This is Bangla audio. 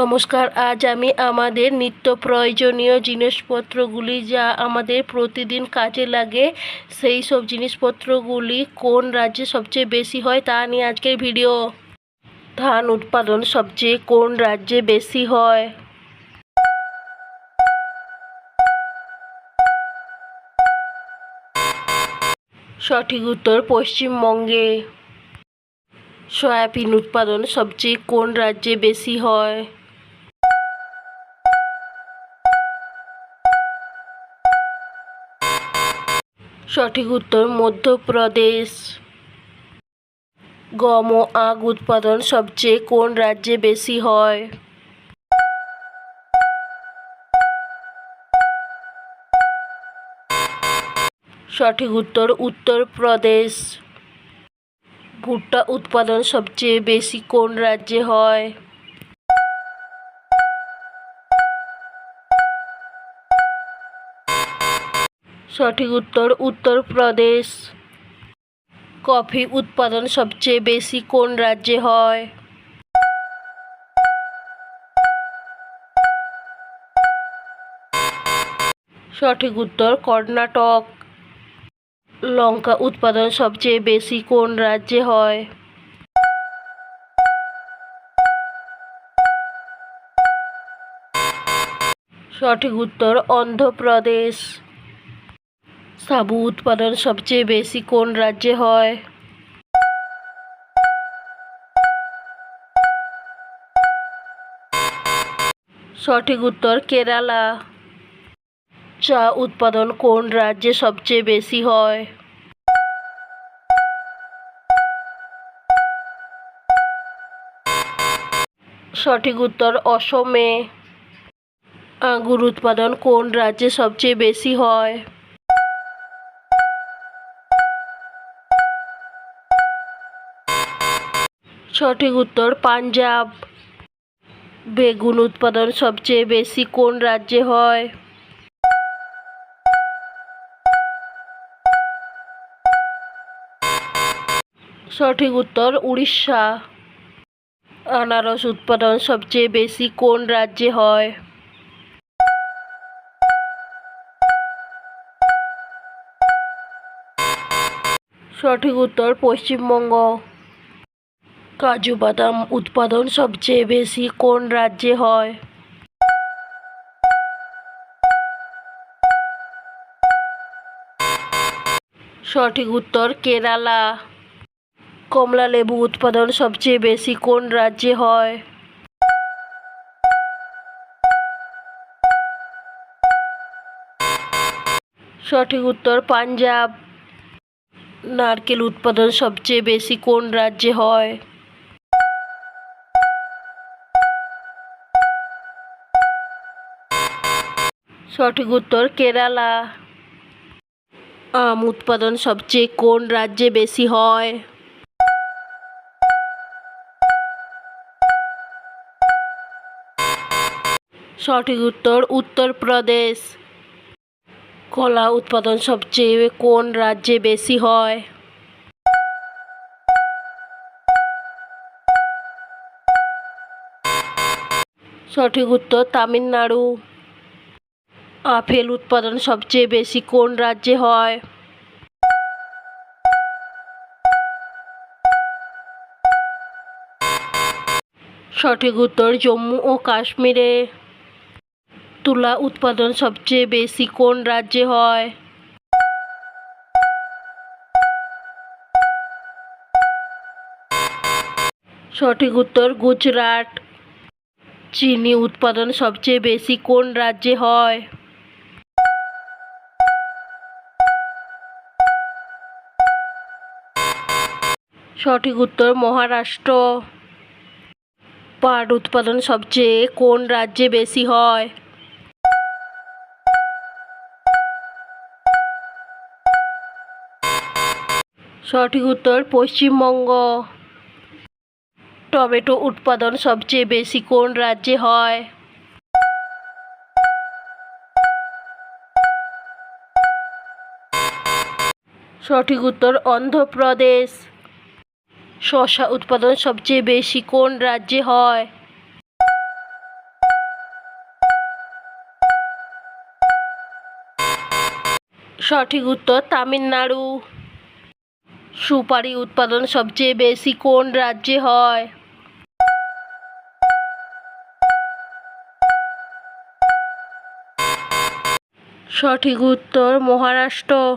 নমস্কার, আজ আমি আমাদের নিত্য প্রয়োজনীয় জিনিসপত্রগুলি যা আমাদের প্রতিদিন কাজে লাগে, সেই সব জিনিসপত্রগুলি কোন রাজ্যে সবচেয়ে বেশি হয় তা নিয়ে আজকের ভিডিও। ধান উৎপাদন সবচেয়ে কোন রাজ্যে বেশি হয়? সঠিক উত্তর পশ্চিমবঙ্গে। সয়াবিন উৎপাদন সবচেয়ে কোন রাজ্যে বেশি হয়? সঠিক উত্তর মধ্যপ্রদেশ। গম ও আখ উৎপাদন সবচেয়ে কোন রাজ্যে বেশি হয়? সঠিক উত্তর উত্তরপ্রদেশ। ভুট্টা উৎপাদন সবচেয়ে বেশি কোন রাজ্যে হয়? সঠিক উত্তর উত্তরপ্রদেশ। কফি উৎপাদন সবচেয়ে বেশি কোন রাজ্যে হয়? সঠিক উত্তর কর্ণাটক। লঙ্কা উৎপাদন সবচেয়ে বেশি কোন রাজ্যে হয়? সঠিক উত্তর অন্ধ্রপ্রদেশ। সাবু উৎপাদন সবচেয়ে বেশি কোন রাজ্যে হয়? সঠিক উত্তর কেরালা। চা উৎপাদন কোন রাজ্যে সবচেয়ে বেশি হয়? সঠিক উত্তর অসমে। আঙ্গুর উৎপাদন কোন রাজ্যে সবচেয়ে বেশি হয়? সঠিক উত্তর, পাঞ্জাব। বেগুন উৎপাদন সবচেয়ে বেশি কোন রাজ্যে হয়? সঠিক উত্তর, উড়িষ্যা। আনারস উৎপাদন সবচেয়ে বেশি কোন রাজ্যে হয়? সঠিক উত্তর, পশ্চিমবঙ্গ। কাজু বাদাম উৎপাদন সবচেয়ে বেশি কোন রাজ্যে হয়? সঠিক উত্তর কেরালা। কমলা লেবু উৎপাদন সবচেয়ে বেশি কোন রাজ্যে হয়? সঠিক উত্তর পাঞ্জাব। নারকেল উৎপাদন সবচেয়ে বেশি কোন রাজ্যে হয়? সঠিক উত্তর কেরালা। আম উৎপাদন সবচেয়ে কোন রাজ্যে বেশি হয়? সঠিক উত্তর উত্তরপ্রদেশ। কলা উৎপাদন সবচেয়ে কোন রাজ্যে বেশি হয়? সঠিক উত্তর তামিলনাড়ু। আপেল উৎপাদন সবচেয়ে বেশি কোন রাজ্যে হয়? সঠিক উত্তর জম্মু ও কাশ্মীরে। তুলা উৎপাদন সবচেয়ে বেশি কোন রাজ্যে হয়? সঠিক উত্তর গুজরাট। চিনি উৎপাদন সবচেয়ে বেশি কোন রাজ্যে হয়? সঠিক উত্তর, মহারাষ্ট্র। পাট উৎপাদন সবচেয়ে কোন রাজ্যে বেশি হয়? সঠিক উত্তর, পশ্চিমবঙ্গ। টমেটো উৎপাদন সবচেয়ে বেশি কোন রাজ্যে হয়? সঠিক উত্তর, অন্ধ্রপ্রদেশ। শশা উৎপাদন সবচেয়ে বেশি কোন রাজ্যে হয়? সঠিক উত্তর তামিলনাড়ু। সুপারি উৎপাদন সবচেয়ে বেশি কোন রাজ্যে হয়? সঠিক উত্তর মহারাষ্ট্র।